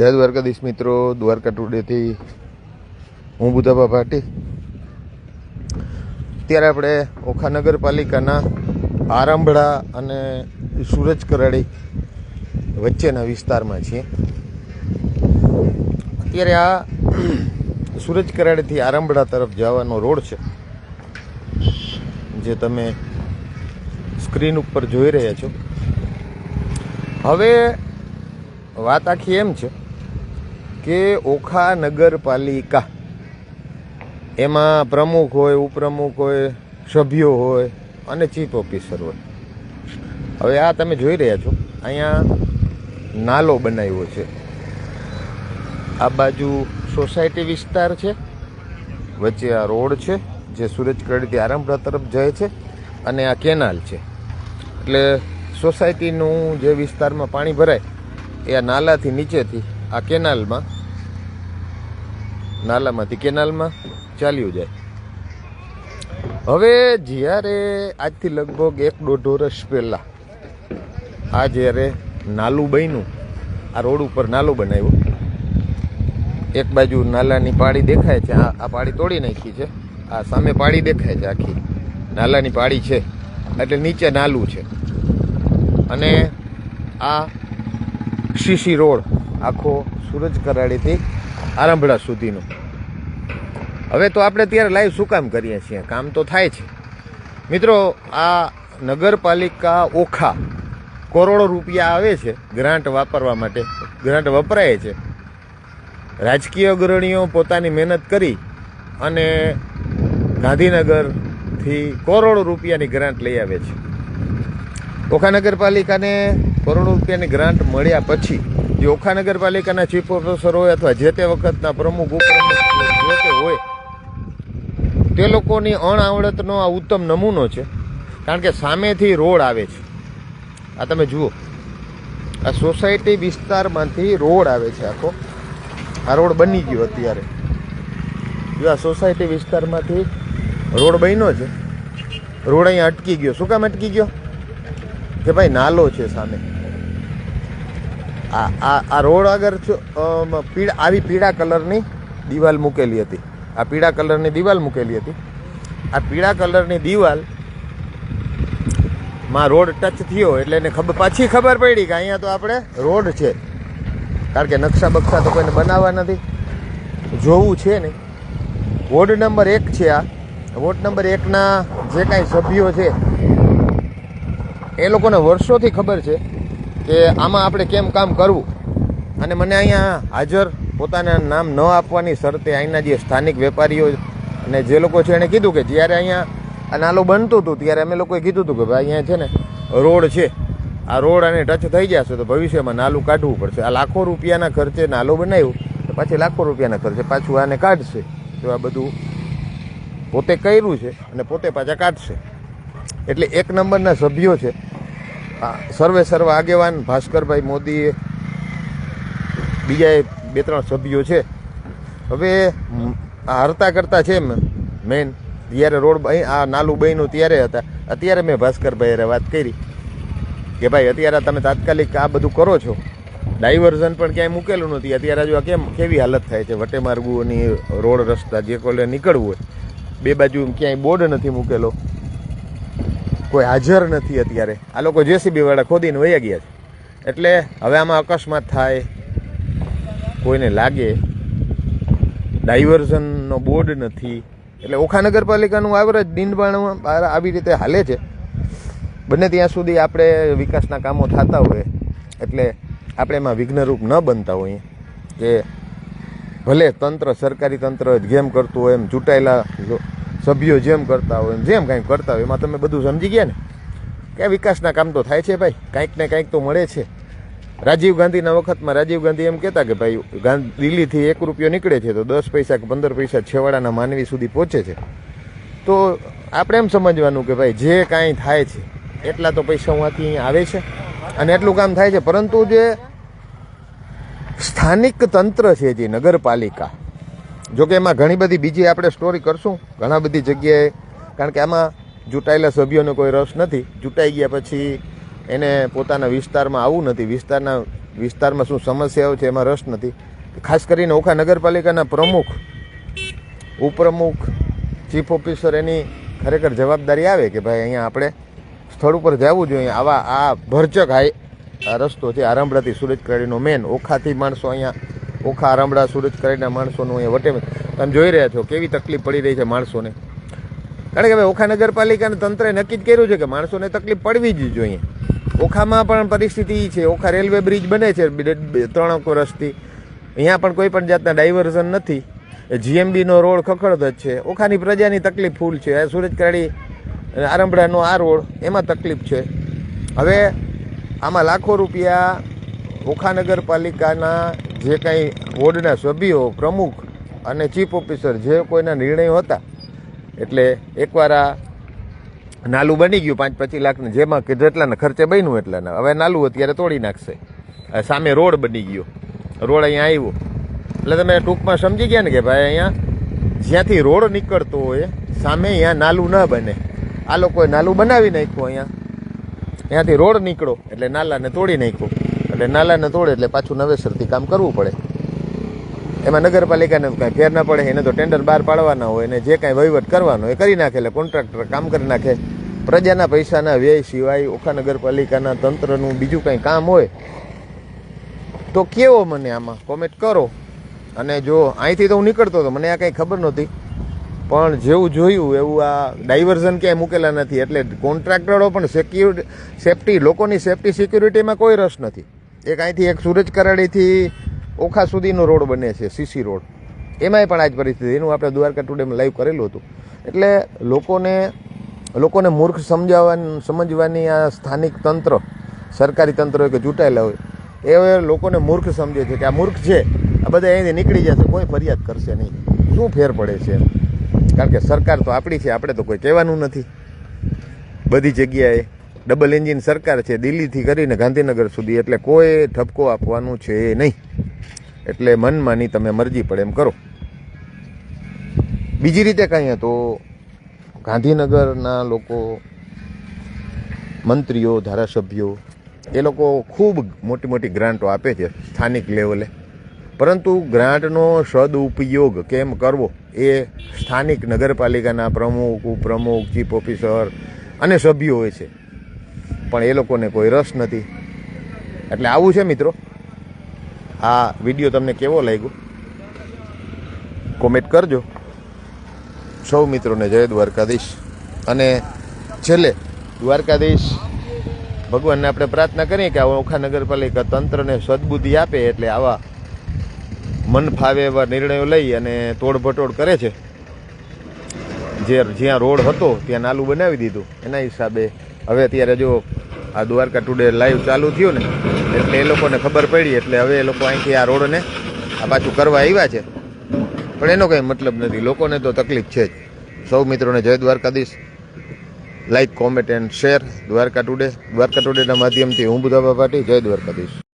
જય દ્વારકાધીશ મિત્રો, દ્વારકા ટુડેથી હું બુધાબા ભાટી અત્યારે આપણે ઓખા નગરપાલિકાના આરંભડા અને સુરજ કરાડી વચ્ચેના વિસ્તારમાં છીએ. અત્યારે આ સુરજ કરાડીથી આરંભડા તરફ જવાનો રોડ છે, જે તમે સ્ક્રીન ઉપર જોઈ રહ્યા છો. હવે વાત આખી એમ છે કે ઓખા નગરપાલિકા. એમાં પ્રમુખ હોય, ઉપપ્રમુખ હોય, સભ્યો હોય અને ચીફ ઓફિસર હોય. હવે આ તમે જોઈ રહ્યા છો, અહીંયા નાલો બનાવ્યો છે. આ બાજુ સોસાયટી વિસ્તાર છે, વચ્ચે આ રોડ છે, જે સુરજકડીથી આરંભરા તરફ જાય છે અને આ કેનાલ છે. એટલે સોસાયટીનું જે વિસ્તારમાં પાણી ભરાય, એ આ નાલાથી નીચેથી આ કેનાલમાં, નાલામાંથી કેનાલમાં ચાલ્યું જાય. હવે જ્યારે આજથી લગભગ એક દોઢ વર્ષ પહેલાં આ જ્યારે નાલું બન્યું, આ રોડ ઉપર નાલું બનાવ્યું, એક બાજુ નાલાની પાળી દેખાય છે, આ પાળી તોડી નાખી છે, આ સામે પાળી દેખાય છે આખી. નાલાની પાળી છે, એટલે નીચે નાલું છે. અને આ શીશી રોડ આખો સુરજ કરાડીથી આરંભડા સુધીનો. હવે તો આપણે ત્યારે લાઈવ શું કામ કરીએ છીએ? કામ તો થાય છે. મિત્રો, આ નગરપાલિકા ઓખા કરોડો રૂપિયા આવે છે ગ્રાન્ટ વાપરવા માટે. ગ્રાન્ટ વપરાય છે. રાજકીય અગ્રણીઓ પોતાની મહેનત કરી અને ગાંધીનગરથી કરોડો રૂપિયાની ગ્રાન્ટ લઈ આવે છે. ઓખા નગરપાલિકાને કરોડો રૂપિયાની ગ્રાન્ટ મળ્યા પછી ઓખા નગરપાલિકાના ચીફ ઓફિસર હોય અથવા જે તે વખતના પ્રમુખ, ઉપપ્રમુખ જે તે હોય, તે લોકોની અણઆવડતનો આ ઉત્તમ નમૂનો છે. કારણ કે સામેથી રોડ આવે છે. આ તમે જુઓ. આ સોસાયટી વિસ્તારમાંથી રોડ આવે છે આખો. આ રોડ બની ગયો અત્યારે. જો આ સોસાયટી વિસ્તારમાંથી રોડ બન્યો છે, રોડ અહીંયા અટકી ગયો. શું કામ અટકી ગયો? કે ભાઈ નાલો છે સામે. આ આ આ રોડ આગળ પીળા, આવી પીળા કલરની દિવાલ મૂકેલી હતી. આ પીળા કલરની દિવાલ મૂકેલી હતી. આ પીળા કલરની દિવાલમાં રોડ ટચ થયો એટલે એને ખબર પાછી ખબર પડી કે અહીંયા તો આપણે રોડ છે. કારણ કે નકશા બક્ષા તો કોઈને બનાવવા નથી. જોવું છે નહીં. વોર્ડ નંબર એક છે આ. વોર્ડ નંબર એકના જે કાંઈ સભ્યો છે, એ લોકોને વર્ષોથી ખબર છે કે આમાં આપણે કેમ કામ કરવું? અને મને અહીંયા હાજર પોતાના નામ ન આપવાની શરતે અહીંના જે સ્થાનિક વેપારીઓ અને જે લોકો છે એણે કીધું કે જ્યારે અહીંયા આ નાલું બનતું હતું, ત્યારે અમે લોકોએ કીધું હતું કે ભાઈ અહીંયા છે ને રોડ છે. આ રોડ અને ટચ થઈ જશે તો ભવિષ્યમાં નાલું કાઢવું પડશે. આ લાખો રૂપિયાના ખર્ચે નાલું બનાવ્યું, તો પાછી લાખો રૂપિયાના ખર્ચે પાછું આને કાઢશે. તો આ બધું પોતે કર્યું છે અને પોતે પાછા કાઢશે. એટલે એક નંબરના સભ્યો છે સર્વે સર્વ આગેવાન ભાસ્કરભાઈ મોદીએ બીજા બે ત્રણ સભ્યો છે. હવે હરતા કરતા છે મેન. જ્યારે રોડ આ નાલું બન્યું ત્યારે હતા. અત્યારે મેં ભાસ્કરભાઈ વાત કરી કે ભાઈ અત્યારે તમે તાત્કાલિક આ બધું કરો છો. ડાયવર્ઝન પણ ક્યાંય મૂકેલું નથી. અત્યારે જો આ કેમ, કેવી હાલત થાય છે? વટે માર્ગોની રોડ રસ્તા જે કોલે નીકળવું હોય, બે બાજુ ક્યાંય બોર્ડ નથી મૂકેલો. કોઈ હાજર નથી અત્યારે. આ લોકો જેસીબી વાળા ખોદીને વયા ગયા છે. એટલે હવે આમાં અકસ્માત થાય, કોઈને લાગે. ડાયવર્ઝનનો બોર્ડ નથી. એટલે ઓખા નગરપાલિકાનું આવરેજ દિનબાણ આવી રીતે હાલે છે. બને ત્યાં સુધી આપણે વિકાસના કામો થતા હોય, એટલે આપણે એમાં વિઘ્નરૂપ ન બનતા હોઈએ. કે ભલે તંત્ર, સરકારી તંત્ર જેમ કરતું હોય, એમ ચૂંટાયેલા સભ્યો જેમ કરતા હોય જેમ કાંઈક કરતા હોય, એમાં તમે બધું સમજી ગયા ને? કે વિકાસના કામ તો થાય છે ભાઈ. કાંઈક ને કાંઈક તો મળે છે. રાજીવ ગાંધીના વખતમાં રાજીવ ગાંધી એમ કહેતા કે ભાઈ દિલ્હીથી એક રૂપિયો નીકળે છે તો દસ પૈસા કે પંદર પૈસા છેવાડાના માનવી સુધી પહોંચે છે. તો આપણે એમ સમજવાનું કે ભાઈ, જે કાંઈ થાય છે, એટલા તો પૈસા અહીંયા આવે છે અને એટલું કામ થાય છે. પરંતુ જે સ્થાનિક તંત્ર છે, જે નગરપાલિકા જો કે એમાં ઘણી બધી બીજી આપણે સ્ટોરી કરશું, ઘણા બધી જગ્યાએ, કારણ કે આમાં ચૂંટાયેલા સભ્યોને કોઈ રસ નથી. ચૂંટાઈ ગયા પછી એને પોતાના વિસ્તારમાં આવવું નથી. વિસ્તારના, વિસ્તારમાં શું સમસ્યાઓ છે એમાં રસ નથી. ખાસ કરીને ઓખા નગરપાલિકાના પ્રમુખ, ઉપપ્રમુખ ચીફ ઓફિસર એની ખરેખર જવાબદારી આવે કે ભાઈ અહીંયા આપણે સ્થળ ઉપર જવું જોઈએ. આવા આ ભરચક હાઈ રસ્તો છે આરંભડાથી સુરજ કરાડીનો મેન ઓખાથી માણસો અહીંયા ઓખા આરામડા સુરજ કરાડીના માણસોનું અહીંયા વટે તમે જોઈ રહ્યા છો, કેવી તકલીફ પડી રહી છે માણસોને. કારણ કે હવે ઓખા નગરપાલિકાને તંત્રે નક્કી જ કર્યું છે કે માણસોને તકલીફ પડવી જ જોઈએ. ઓખામાં પણ પરિસ્થિતિ છે, ઓખા રેલવે બ્રિજ બને છે ત્રણ વર્ષથી. અહીંયા પણ કોઈ પણ જાતના ડાયવર્ઝન નથી. જીએમબીનો રોડ ખખડત જ છે. ઓખાની પ્રજાની તકલીફ ફૂલ છે. આ સુરજ કરાડી આરંભડાનો આ રોડ, એમાં તકલીફ છે. હવે આમાં લાખો રૂપિયા ઓખા નગરપાલિકાના જે કાંઈ વોર્ડના સભ્યો, પ્રમુખ અને ચીફ ઓફિસર જે કોઈના નિર્ણયો હતા, એટલે એકવાર આ નાલું બની ગયું, પાંચ પચીસ લાખનું, જેમાં કે જેટલાના ખર્ચે બન્યું એટલાના. હવે નાલું અત્યારે તોડી નાખશે. સામે રોડ બની ગયો. રોડ અહીંયા આવ્યો. એટલે તમે ટૂંકમાં સમજી ગયા ને કે ભાઈ અહીંયા જ્યાંથી રોડ નીકળતો હોય, સામે અહીંયા નાલું ન બને. આ લોકોએ નાલું બનાવી નાખ્યું અહીંયા. ત્યાંથી રોડ નીકળો. એટલે નાલાને તોડી નાખ્યું. એટલે નાલાને તોડે એટલે પાછું નવેસરથી કામ કરવું પડે. એમાં નગરપાલિકાને કાંઈ ફેર ના પડે, એને તો ટેન્ડર બહાર પાડવાના હોય ને જે કાંઈ વહીવટ કરવાનો એ કરી નાખે એટલે કોન્ટ્રાક્ટર કામ કરી નાખે. પ્રજાના પૈસાના વ્યય સિવાય ઓખા નગરપાલિકાના તંત્રનું બીજું કાંઈ કામ હોય તો કેવો મને આમાં? કોમેન્ટ કરો. અને જો અહીંથી તો હું નીકળતો હતો, મને આ કંઈ ખબર નહોતી. પણ જેવું જોયું, એવું આ ડાયવર્ઝન ક્યાંય મૂકેલા નથી. એટલે કોન્ટ્રાક્ટરો પણ સેક્યુરિટી સેફટી લોકોની સેફટી સિક્યુરિટીમાં કોઈ રસ નથી. એક અહીંથી એક સુરજ કરાડીથી ઓખા સુધીનો રોડ બને છે સીસી રોડ. એમાંય પણ આ જ પરિસ્થિતિ. એનું આપણે દ્વારકા ટુડેમાં લાઈવ કરેલું હતું. એટલે લોકોને લોકોને મૂર્ખ સમજાવવાની સમજવાની આ સ્થાનિક તંત્ર, સરકારી તંત્ર હોય કે ચૂંટાયેલા હોય, એ હવે લોકોને મૂર્ખ સમજે છે કે આ મૂર્ખ છે. આ બધા અહીંથી નીકળી જશે, કોઈ ફરિયાદ કરશે નહીં. શું ફેર પડે છે કારણ કે સરકાર તો આપણી છે, આપણે તો કોઈ કહેવાનું નથી. બધી જગ્યાએ ડબલ એન્જિન સરકાર છે, દિલ્હીથી કરીને ગાંધીનગર સુધી. એટલે કોઈ ઠપકો આપવાનું છે નહીં. એટલે મનમાની તમે મરજી પડે એમ કરો. બીજી રીતે કહીએ તો ગાંધીનગરના લોકો, મંત્રીઓ, ધારાસભ્યો, એ લોકો ખૂબ મોટી મોટી ગ્રાન્ટો આપે છે સ્થાનિક લેવલે. પરંતુ ગ્રાન્ટનો સદુપયોગ કેમ કરવો એ સ્થાનિક નગરપાલિકાના પ્રમુખ, ઉપપ્રમુખ, ચીફ ઓફિસર અને સભ્યો હોય છે. પણ એ લોકોને કોઈ રસ નથી. એટલે આવું છે મિત્રો. આ વીડિયો તમને કેવો લાગ્યો? કોમેન્ટ કરજો. સૌ મિત્રોને જય દ્વારકાધીશ. અને છેલ્લે દ્વારકાધીશ, ભગવાનને આપણે પ્રાર્થના કરીએ કે આવા ઓખા નગરપાલિકા તંત્રને સદબુદ્ધિ આપે એટલે આવા મન ફાવે એવા નિર્ણયો લઈ અને તોડભટોડ કરે છે. જે જ્યાં રોડ હતો, ત્યાં નાલું બનાવી દીધું. એના હિસાબે હવે અત્યારે જો આ દ્વારકા ટુડે લાઈવ ચાલુ થયું ને, એટલે એ લોકોને ખબર પડી, એટલે હવે એ લોકો અહીંથી આ રોડને આ પાછું કરવા આવ્યા છે. પણ એનો કંઈ મતલબ નથી, લોકોને તો તકલીફ છે જ. સૌ મિત્રોને જય Dwarkadhish. Like comment and share Dwarka today Dwarka ટુડેના માધ્યમથી હું બુધાબા પાટી જય દ્વારકાધીશ.